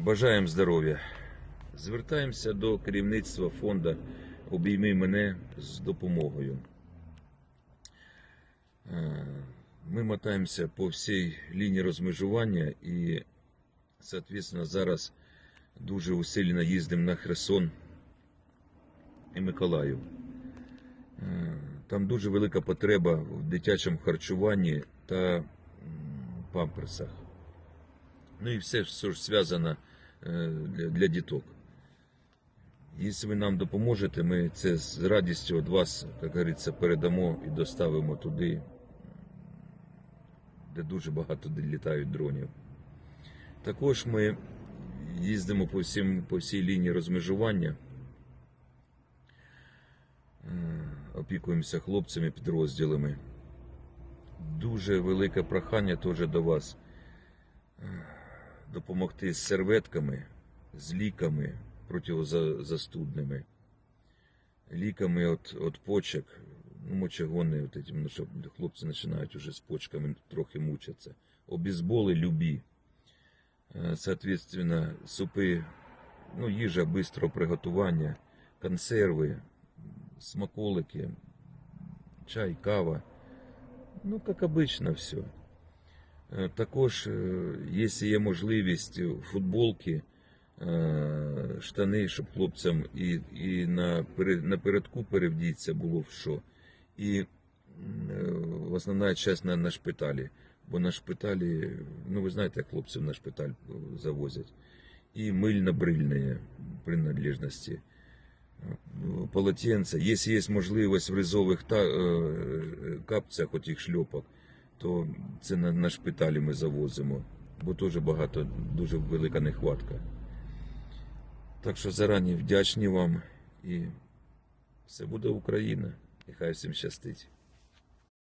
Бажаємо здоров'я. Звертаємося до керівництва фонду Обійми мене з допомогою. Е, Ми мотаємося по всій лінії розмежування і, соответственно, зараз дуже усилено їздимо на Херсон і Миколаїв. Е, Там дуже велика потреба в дитячому харчуванні та памперсах. Ну і все, що зв'язано е, для, для діток. Якщо ви нам допоможете, ми це з радістю від вас, як говориться, передамо і доставимо туди, де дуже багато літають дронів. Також ми їздимо по, всім, по всій лінії розмежування, е, опікуємося хлопцями, підрозділами. Дуже велике прохання теж до вас допомогти з серветками, з ліками протизастудними, ліками від, від почок, ну, мочегони, от этим, ну, що хлопці починають уже з почками трохи мучатися. Обізболи любі. Е, Соответственно, супи, ну, їжа бистрого приготування, консерви, смаколики, чай, кава. Ну, як обично, все. Е, Також, е, якщо є можливість, футболки, е, штани, щоб хлопцям і, і на, пере- напередку перевдіться було в що. І основна часть на, шпиталі. Бо на шпиталі, ну ви знаєте, як хлопців на шпиталь завозять. І мильно-брильні принадлежності. Полотенце. Если есть можливість в ризових капцях, отих шльопок, то це на, на шпиталі ми завозимо, бо теж багато, дуже велика нехватка. Так що зарані вдячні вам і все буде Україна. І хай всім щастить.